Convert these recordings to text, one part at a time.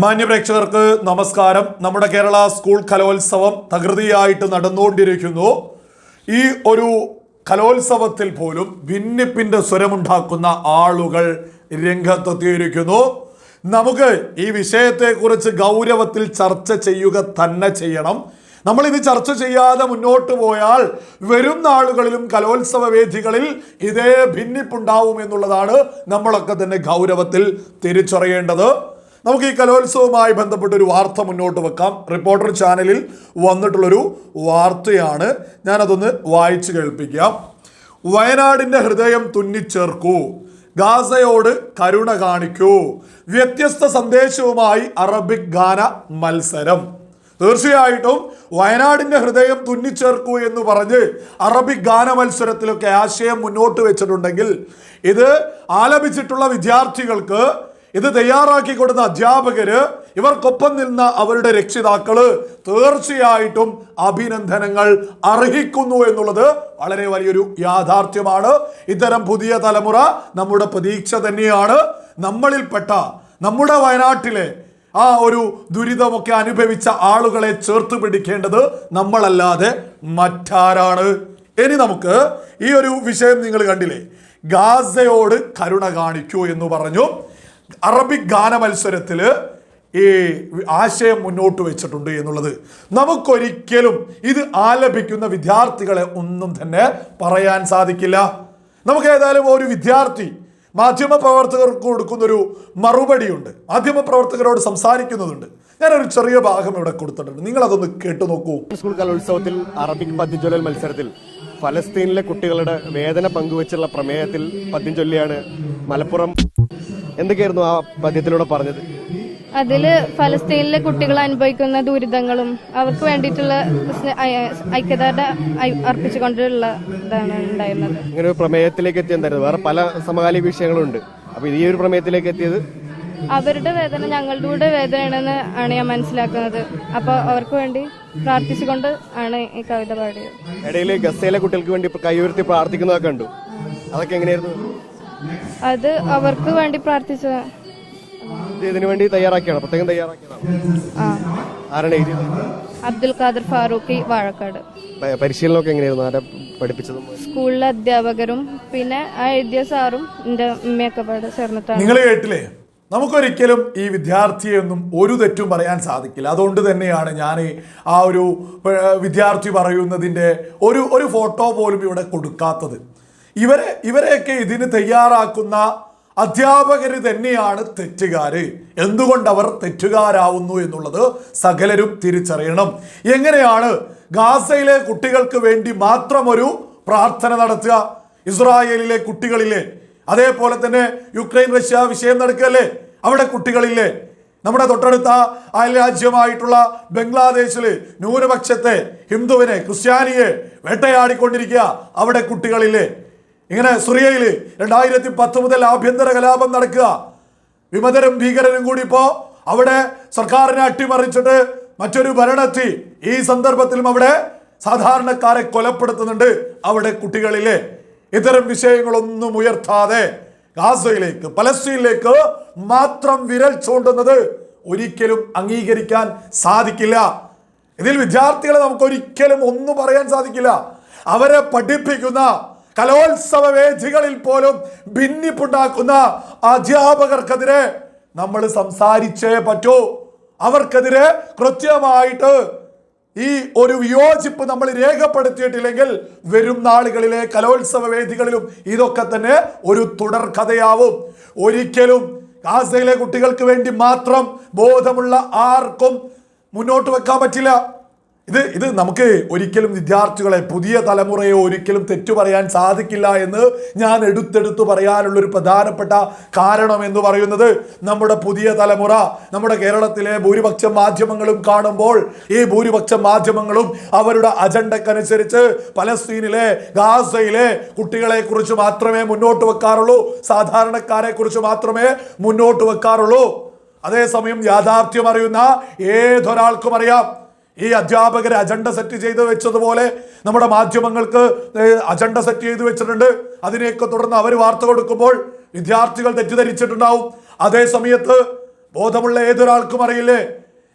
മാന്യപ്രേക്ഷകർക്ക് നമസ്കാരം. നമ്മുടെ കേരള സ്കൂൾ കലോത്സവം തകൃതിയായിട്ട് നടന്നുകൊണ്ടിരിക്കുന്നു. ഈ ഒരു കലോത്സവത്തിൽ പോലും ഭിന്നിപ്പിന്റെ സ്വരമുണ്ടാക്കുന്ന ആളുകൾ രംഗത്തെത്തിയിരിക്കുന്നു. നമുക്ക് ഈ വിഷയത്തെക്കുറിച്ച് ഗൗരവത്തിൽ ചർച്ച ചെയ്യുക തന്നെ ചെയ്യണം. നമ്മൾ ഇത് ചർച്ച ചെയ്യാതെ മുന്നോട്ട് പോയാൽ വരും നാളുകളിലും കലോത്സവ വേദികളിൽ ഇതേ ഭിന്നിപ്പുണ്ടാവും എന്നുള്ളതാണ് നമ്മളൊക്കെ തന്നെ ഗൗരവത്തിൽ തിരിച്ചറിയേണ്ടത്. നമുക്ക് ഈ കലോത്സവവുമായി ബന്ധപ്പെട്ട ഒരു വാർത്ത മുന്നോട്ട് വെക്കാം. റിപ്പോർട്ടർ ചാനലിൽ വന്നിട്ടുള്ളൊരു വാർത്തയാണ്. ഞാനതൊന്ന് വായിച്ചു കേൾപ്പിക്കാം. വയനാടിന്റെ ഹൃദയം തുന്നിച്ചേർക്കൂ. ഗാസയോട് കരുണ കാണിക്കൂ. വ്യത്യസ്ത സന്ദേശവുമായി അറബിക് ഗാന മത്സരം. തീർച്ചയായിട്ടും വയനാടിന്റെ ഹൃദയം തുന്നിച്ചേർക്കൂ എന്ന് പറഞ്ഞ് അറബിക് ഗാന മത്സരത്തിലൊക്കെ ആശയം മുന്നോട്ട് വെച്ചിട്ടുണ്ടെങ്കിൽ ഇത് ആലപിച്ചിട്ടുള്ള വിദ്യാർത്ഥികൾക്ക് ഇത് തയ്യാറാക്കി കൊടുത്ത അധ്യാപകര് ഇവർക്കൊപ്പം നിന്ന അവരുടെ രക്ഷിതാക്കൾ തീർച്ചയായിട്ടും അഭിനന്ദനങ്ങൾ അർഹിക്കുന്നു എന്നുള്ളത് വളരെ വലിയൊരു യാഥാർത്ഥ്യമാണ്. ഇത്തരം പുതിയ തലമുറ നമ്മുടെ പ്രതീക്ഷ തന്നെയാണ്. നമ്മളിൽപ്പെട്ട നമ്മുടെ വയനാട്ടിലെ ആ ഒരു ദുരിതമൊക്കെ അനുഭവിച്ച ആളുകളെ ചേർത്ത് പിടിക്കേണ്ടത് നമ്മളല്ലാതെ മറ്റാരാണ്? ഇനി നമുക്ക് ഈ ഒരു വിഷയം നിങ്ങൾ കണ്ടില്ലേ? ഗാസയോട് കരുണ കാണിക്കൂ എന്ന് പറഞ്ഞു. അറബിക് ഗാന മത്സരത്തിൽ ഈ ആശയം മുന്നോട്ട് വെച്ചിട്ടുണ്ട് എന്നുള്ളത് നമുക്കൊരിക്കലും ഇത് ആലപിക്കുന്ന വിദ്യാർത്ഥികളെ ഒന്നും തന്നെ പറയാൻ സാധിക്കില്ല. നമുക്ക് ഏതായാലും ഒരു വിദ്യാർത്ഥി മാധ്യമ പ്രവർത്തകർക്ക് കൊടുക്കുന്നൊരു മറുപടിയുണ്ട്. മാധ്യമ പ്രവർത്തകരോട് സംസാരിക്കുന്നതുണ്ട്. ഞാനൊരു ചെറിയ ഭാഗം ഇവിടെ കൊടുത്തിട്ടുണ്ട്. നിങ്ങൾ അതൊന്ന് കേട്ടു നോക്കൂ. സ്കൂൾ കലോത്സവത്തിൽ അറബിക് പദ്യജ്വലൽ മത്സരത്തിൽ ഫലസ്തീനിലെ കുട്ടികളുടെ വേദന പങ്കുവച്ചുള്ള പ്രമേയത്തിൽ പദ്യം ചൊല്ലിയാണ് മലപ്പുറം എന്തൊക്കെയായിരുന്നു ആ പദ്യത്തിലൂടെ പറഞ്ഞത്? അതിൽ ഫലസ്തീനിലെ കുട്ടികൾ അനുഭവിക്കുന്ന ദുരിതങ്ങളും അവർക്ക് വേണ്ടിയിട്ടുള്ള ഐക്യദാർഢ്യ അർപ്പിച്ചുകൊണ്ടുള്ള ഇതാണ് ഉണ്ടായിരുന്നത്. ഇങ്ങനെ ഒരു പ്രമേയത്തിലേക്ക് എത്തിയെന്തായിരുന്നു വേറെ പല സമകാലിക വിഷയങ്ങളുണ്ട്. അപ്പൊ ഈ ഒരു പ്രമേയത്തിലേക്ക് എത്തിയത്? അവരുടെ വേദന ഞങ്ങളുടെ കൂടെ വേദനയാണെന്ന് ആണ് ഞാൻ മനസ്സിലാക്കുന്നത്. അപ്പൊ അവർക്ക് വേണ്ടി പ്രാർത്ഥിച്ചുകൊണ്ട് ആണ് ഈ കവിത പാടിയത്. ഇടയിൽ ഗസയിലെ കുട്ടികൾക്ക് വേണ്ടി കൈ ഉയർത്തി പ്രാർത്ഥിക്കുന്നതൊക്കെ കണ്ടു. അതൊക്കെ എങ്ങനെയായിരുന്നു? അത് അവർക്ക് വേണ്ടി പ്രാർത്ഥിച്ചതാണ് ഇതിനു വേണ്ടി തയ്യാറാക്കിയാണ്? പ്രത്യേകം തയ്യാറാക്കിയതാണ്? ആ. ആരാണ് എഴുതിയത്? അബ്ദുൽ ഖാദർ ഫാറൂഖി വാഴക്കാട്. പ- പരിശീലനമൊക്കെ എങ്ങനെയായിരുന്നു? ആരാ പഠിപ്പിച്ചതും? സ്കൂളിലെ അധ്യാപകരും പിന്നെ ആ എഴുതിയ സാറും എന്റെ ഉമ്മയൊക്കെ പാട് ചേർന്നിട്ടാണ്. നിങ്ങൾ കേട്ടില്ലേ? നമുക്കൊരിക്കലും ഈ വിദ്യാർത്ഥിയെയൊന്നും ഒരു തെറ്റും പറയാൻ സാധിക്കില്ല. അതുകൊണ്ട് തന്നെയാണ് ഞാൻ ആ ഒരു ഏർ, വിദ്യാർത്ഥി പറയുന്നതിന്റെ ഒരു ഒരു ഫോട്ടോ പോലും ഇവിടെ കൊടുക്കാത്തത്. ഇവരെ ഇവരെയൊക്കെ ഇതിന് തയ്യാറാക്കുന്ന അധ്യാപകർ തന്നെയാണ് തെറ്റുകാർ എന്തുകൊണ്ട് അവർ തെറ്റുകാരാവുന്നു എന്നുള്ളത് സകലരും തിരിച്ചറിയണം. എങ്ങനെയാണ് ഗാസയിലെ കുട്ടികൾക്ക് വേണ്ടി മാത്രം ഒരു പ്രാർത്ഥന നടത്തുക? ഇസ്രായേലിലെ കുട്ടികളിലെ അതേപോലെ തന്നെ യുക്രൈൻ റഷ്യ വിഷയം നടക്കുകയല്ലേ? അവിടെ കുട്ടികളില്ലേ? നമ്മുടെ തൊട്ടടുത്ത അയൽരാജ്യമായിട്ടുള്ള ബംഗ്ലാദേശിൽ ന്യൂനപക്ഷത്തെ ഹിന്ദുവിനെ ക്രിസ്ത്യാനിയെ വേട്ടയാടിക്കൊണ്ടിരിക്കുക. അവിടെ കുട്ടികളില്ലേ? ഇങ്ങനെ സുറിയയിൽ രണ്ടായിരത്തി പത്ത് മുതൽ ആഭ്യന്തര കലാപം നടക്കുക. വിമതരും ഭീകരരും കൂടി ഇപ്പോ അവിടെ സർക്കാരിനെ അട്ടിമറിച്ചിട്ട് മറ്റൊരു ഭരണത്തി ഈ സന്ദർഭത്തിലും അവിടെ സാധാരണക്കാരെ കൊലപ്പെടുത്തുന്നുണ്ട് അവിടെ കുട്ടികളിലെ. ഇത്തരം വിഷയങ്ങളൊന്നും ഉയർത്താതെ ഗാസയിലേക്ക് പലസ്തീനിലേക്ക് മാത്രം വിരൽ ചൂണ്ടുന്നത് ഒരിക്കലും അംഗീകരിക്കാൻ സാധിക്കില്ല. ഇതിൽ വിദ്യാർത്ഥികളെ നമുക്ക് ഒരിക്കലും ഒന്നും പറയാൻ സാധിക്കില്ല. അവരെ പഠിപ്പിക്കുന്ന കലോത്സവ വേദികളിൽ പോലും ഭിന്നിപ്പുണ്ടാക്കുന്ന അധ്യാപകർക്കെതിരെ നമ്മൾ സംസാരിച്ചേ പറ്റൂ. അവർക്കെതിരെ കൃത്യമായിട്ട് ഈ ഒരു വിയോജിപ്പ് നമ്മൾ രേഖപ്പെടുത്തിയിട്ടില്ലെങ്കിൽ വരും നാളുകളിലെ കലോത്സവ വേദികളിലും ഇതൊക്കെ തന്നെ ഒരു തുടർ കഥയാവും ഒരിക്കലും ഗാസയിലെ കുട്ടികൾക്ക് വേണ്ടി മാത്രം ബോധമുള്ള ആർക്കും മുന്നോട്ട് വെക്കാൻ പറ്റില്ല. ഇത് ഇത് നമുക്ക് ഒരിക്കലും വിദ്യാർത്ഥികളെ പുതിയ തലമുറയെ ഒരിക്കലും തെറ്റു പറയാൻ സാധിക്കില്ല എന്ന് ഞാൻ എടുത്തെടുത്തു പറയാനുള്ളൊരു പ്രധാനപ്പെട്ട കാരണം എന്ന് പറയുന്നത് നമ്മുടെ പുതിയ തലമുറ നമ്മുടെ കേരളത്തിലെ ഭൂരിപക്ഷം മാധ്യമങ്ങളും കാണുമ്പോൾ ഈ ഭൂരിപക്ഷം മാധ്യമങ്ങളും അവരുടെ അജണ്ടക്കനുസരിച്ച് പലസ്തീനിലെ ഗാസയിലെ കുട്ടികളെ കുറിച്ച് മാത്രമേ മുന്നോട്ട് വെക്കാറുള്ളൂ സാധാരണക്കാരെ കുറിച്ച് മാത്രമേ മുന്നോട്ട് വെക്കാറുള്ളൂ. അതേസമയം യാഥാർത്ഥ്യം അറിയുന്ന ഏതൊരാൾക്കും അറിയാം. ഈ അധ്യാപകർ അജണ്ട സെറ്റ് ചെയ്ത് വെച്ചതുപോലെ നമ്മുടെ മാധ്യമങ്ങൾക്ക് അജണ്ട സെറ്റ് ചെയ്ത് വെച്ചിട്ടുണ്ട്. അതിനെയൊക്കെ തുടർന്ന് അവർ വാർത്ത കൊടുക്കുമ്പോൾ വിദ്യാർത്ഥികൾ തെറ്റിദ്ധരിച്ചിട്ടുണ്ടാവും. അതേ സമയത്ത് ബോധമുള്ള ഏതൊരാൾക്കും അറിയില്ലേ?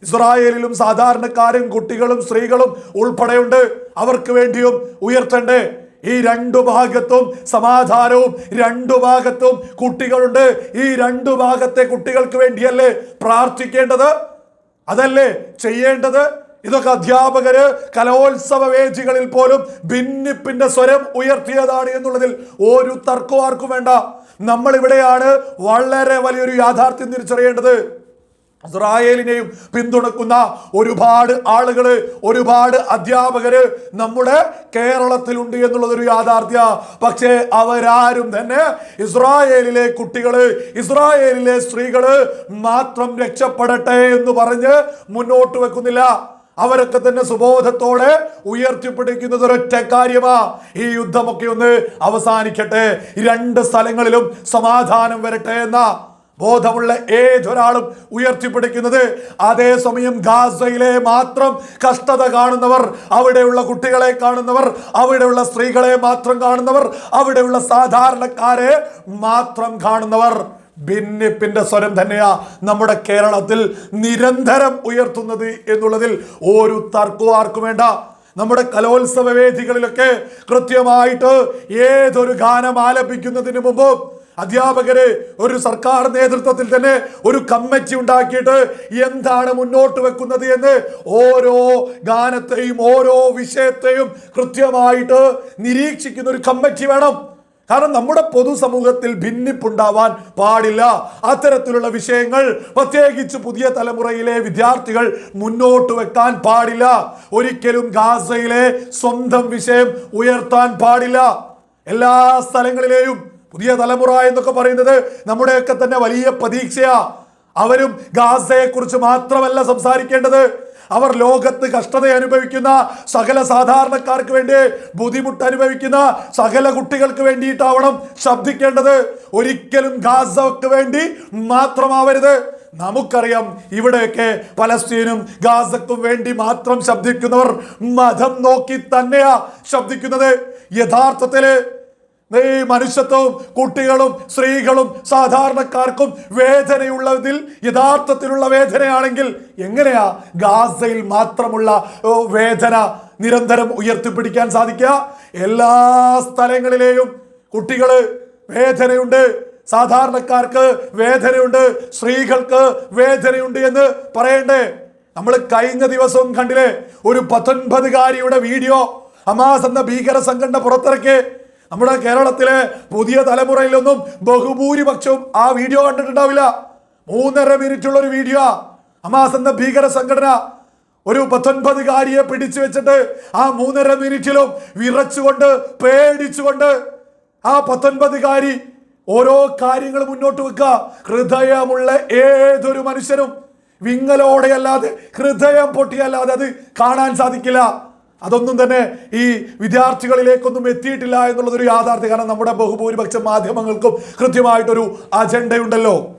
ഇസ്രായേലിലും സാധാരണക്കാരും കുട്ടികളും സ്ത്രീകളും ഉൾപ്പെടെയുണ്ട്. അവർക്ക് വേണ്ടിയും ഉയർത്തണ്ടേ. ഈ രണ്ടു ഭാഗത്തും സമാധാനവും രണ്ടു ഭാഗത്തും കുട്ടികളുണ്ട്. ഈ രണ്ടു ഭാഗത്തെ കുട്ടികൾക്ക് വേണ്ടിയല്ലേ പ്രാർത്ഥിക്കേണ്ടത്? അതല്ലേ ചെയ്യേണ്ടത്? ഇതൊക്കെ അധ്യാപകര് കലോത്സവ വേദികളിൽ പോലും ഭിന്നിപ്പിന്റെ സ്വരം ഉയർത്തിയതാണ് എന്നുള്ളതിൽ ഒരു തർക്കവും ആർക്കും വേണ്ട. നമ്മൾ ഇവിടെയാണ് വളരെ വലിയൊരു യാഥാർത്ഥ്യം തിരിച്ചറിയേണ്ടത്. ഇസ്രായേലിനെയും പിന്തുണക്കുന്ന ഒരുപാട് ആളുകൾ ഒരുപാട് അധ്യാപകര് നമ്മുടെ കേരളത്തിലുണ്ട് എന്നുള്ളതൊരു യാഥാർത്ഥ്യ. പക്ഷേ അവരാരും തന്നെ ഇസ്രായേലിലെ കുട്ടികൾ ഇസ്രായേലിലെ സ്ത്രീകൾ മാത്രം രക്ഷപ്പെടട്ടെ എന്ന് പറഞ്ഞ് മുന്നോട്ട് വെക്കുന്നില്ല. അവരൊക്കെ തന്നെ സുബോധത്തോടെ ഉയർത്തിപ്പിടിക്കുന്നത് ഒരൊറ്റ കാര്യമാ. ഈ യുദ്ധമൊക്കെ ഒന്ന് അവസാനിക്കട്ടെ. രണ്ട് സ്ഥലങ്ങളിലും സമാധാനം വരട്ടെ എന്ന ബോധമുള്ള ഏതൊരാളും ഉയർത്തിപ്പിടിക്കുന്നത്. അതേസമയം ഗാസയിലെ മാത്രം കഷ്ടത കാണുന്നവർ അവിടെയുള്ള കുട്ടികളെ കാണുന്നവർ അവിടെയുള്ള സ്ത്രീകളെ മാത്രം കാണുന്നവർ അവിടെയുള്ള സാധാരണക്കാരെ മാത്രം കാണുന്നവർ. ഭിന്നിപ്പിന്റെ സ്വരം തന്നെയാ നമ്മുടെ കേരളത്തിൽ നിരന്തരം ഉയർത്തുന്നത് എന്നുള്ളതിൽ ഒരു തർക്കവും ആർക്കും വേണ്ട. നമ്മുടെ കലോത്സവ വേദികളിലൊക്കെ കൃത്യമായിട്ട് ഏതൊരു ഗാനം ആലപിക്കുന്നതിന് മുമ്പ് അധ്യാപകര് ഒരു സർക്കാർ നേതൃത്വത്തിൽ തന്നെ ഒരു കമ്മിറ്റി ഉണ്ടാക്കിയിട്ട് എന്താണ് മുന്നോട്ട് വെക്കുന്നത് എന്ന് ഓരോ ഗാനത്തെയും ഓരോ വിഷയത്തെയും കൃത്യമായിട്ട് നിരീക്ഷിക്കുന്ന ഒരു കമ്മിറ്റി വേണം. കാരണം നമ്മുടെ പൊതുസമൂഹത്തിൽ ഭിന്നിപ്പുണ്ടാവാൻ പാടില്ല. അത്തരത്തിലുള്ള വിഷയങ്ങൾ പ്രത്യേകിച്ച് പുതിയ തലമുറയിലെ വിദ്യാർത്ഥികൾ മുന്നോട്ട് വെക്കാൻ പാടില്ല. ഒരിക്കലും ഗാസയിലെ സ്വന്തം വിഷയം ഉയർത്താൻ പാടില്ല. എല്ലാ സ്ഥലങ്ങളിലെയും പുതിയ തലമുറ എന്നൊക്കെ പറയുന്നത് നമ്മുടെയൊക്കെ തന്നെ വലിയ പ്രതീക്ഷയാ. അവരും ഗാസയെക്കുറിച്ച് മാത്രമല്ല സംസാരിക്കേണ്ടത്. അവർ ലോകത്ത് കഷ്ടത അനുഭവിക്കുന്ന സകല സാധാരണക്കാർക്ക് വേണ്ടി ബുദ്ധിമുട്ട് അനുഭവിക്കുന്ന സകല കുട്ടികൾക്ക് വേണ്ടിയിട്ടാവണം ശബ്ദിക്കേണ്ടത്. ഒരിക്കലും ഗാസക്ക് വേണ്ടി മാത്രമാവരുത്. നമുക്കറിയാം ഇവിടെയൊക്കെ പലസ്തീനും ഗാസക്കും വേണ്ടി മാത്രം ശബ്ദിക്കുന്നവർ മതം നോക്കി തന്നെയാ ശബ്ദിക്കുന്നത്. യഥാർത്ഥത്തിൽ ഈ മനുഷ്യത്വവും കുട്ടികളും സ്ത്രീകളും സാധാരണക്കാർക്കും വേദനയുള്ളതിൽ യഥാർത്ഥത്തിലുള്ള വേദനയാണെങ്കിൽ എങ്ങനെയാ ഗാസയിൽ മാത്രമുള്ള വേദന നിരന്തരം ഉയർത്തിപ്പിടിക്കാൻ സാധിക്കുക? എല്ലാ സ്ഥലങ്ങളിലെയും കുട്ടികൾ വേദനയുണ്ട് സാധാരണക്കാർക്ക് വേദനയുണ്ട് സ്ത്രീകൾക്ക് വേദനയുണ്ട് എന്ന് പറയണ്ടേ? നമ്മൾ കഴിഞ്ഞ ദിവസവും കണ്ടില്ലേ ഒരു പത്തൊൻപതുകാരിയുടെ വീഡിയോ അമാസ് എന്ന ഭീകര സംഘടന പുറത്തിറക്കി നമ്മുടെ കേരളത്തിലെ പുതിയ തലമുറയിലൊന്നും ബഹുഭൂരിപക്ഷവും ആ വീഡിയോ കണ്ടിട്ടുണ്ടാവില്ല. മൂന്നര മിനിറ്റുള്ള ഒരു വീഡിയോ. ഹമാസ് എന്ന ഭീകര സംഘടന ഒരു പത്തൊൻപതുകാരിയെ പിടിച്ചു വെച്ചിട്ട് ആ മൂന്നര മിനിറ്റിലും വിറച്ചുകൊണ്ട് പേടിച്ചുകൊണ്ട് ആ പത്തൊൻപതുകാരി ഓരോ കാര്യങ്ങൾ മുന്നോട്ട് വെക്കുക. ഹൃദയമുള്ള ഏതൊരു മനുഷ്യനും വിങ്ങലോടെയല്ലാതെ ഹൃദയം പൊട്ടിയല്ലാതെ അത് കാണാൻ സാധിക്കില്ല. അതൊന്നും തന്നെ ഈ വിദ്യാർത്ഥികളിലേക്കൊന്നും എത്തിയിട്ടില്ല എന്നുള്ളതൊരു യാഥാർത്ഥ്യം. കാരണം നമ്മുടെ ബഹുഭൂരിപക്ഷ മാധ്യമങ്ങൾക്കും കൃത്യമായിട്ടൊരു അജണ്ടയുണ്ടല്ലോ.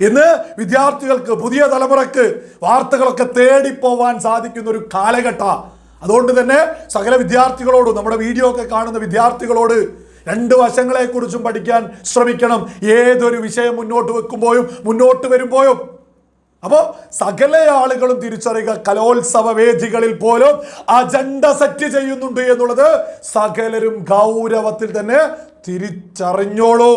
ഇന്ന് വിദ്യാർത്ഥികൾക്ക് പുതിയ തലമുറയ്ക്ക് വാർത്തകളൊക്കെ തേടിപ്പോവാൻ സാധിക്കുന്ന ഒരു കാലഘട്ട. അതുകൊണ്ട് തന്നെ സകല വിദ്യാർത്ഥികളോടും നമ്മുടെ വീഡിയോ ഒക്കെ കാണുന്ന വിദ്യാർത്ഥികളോട് രണ്ട് വശങ്ങളെക്കുറിച്ചും പഠിക്കാൻ ശ്രമിക്കണം. ഏതൊരു വിഷയം മുന്നോട്ട് വെക്കുമ്പോഴും മുന്നോട്ട് വരുമ്പോഴും. അപ്പോൾ സകല ആളുകളും തിരിച്ചറിയുക കലോത്സവ വേദികളിൽ പോലും അജണ്ട സെറ്റ് ചെയ്യുന്നുണ്ട് എന്നുള്ളത് സകലരും ഗൗരവത്തിൽ തന്നെ തിരിച്ചറിഞ്ഞോളൂ.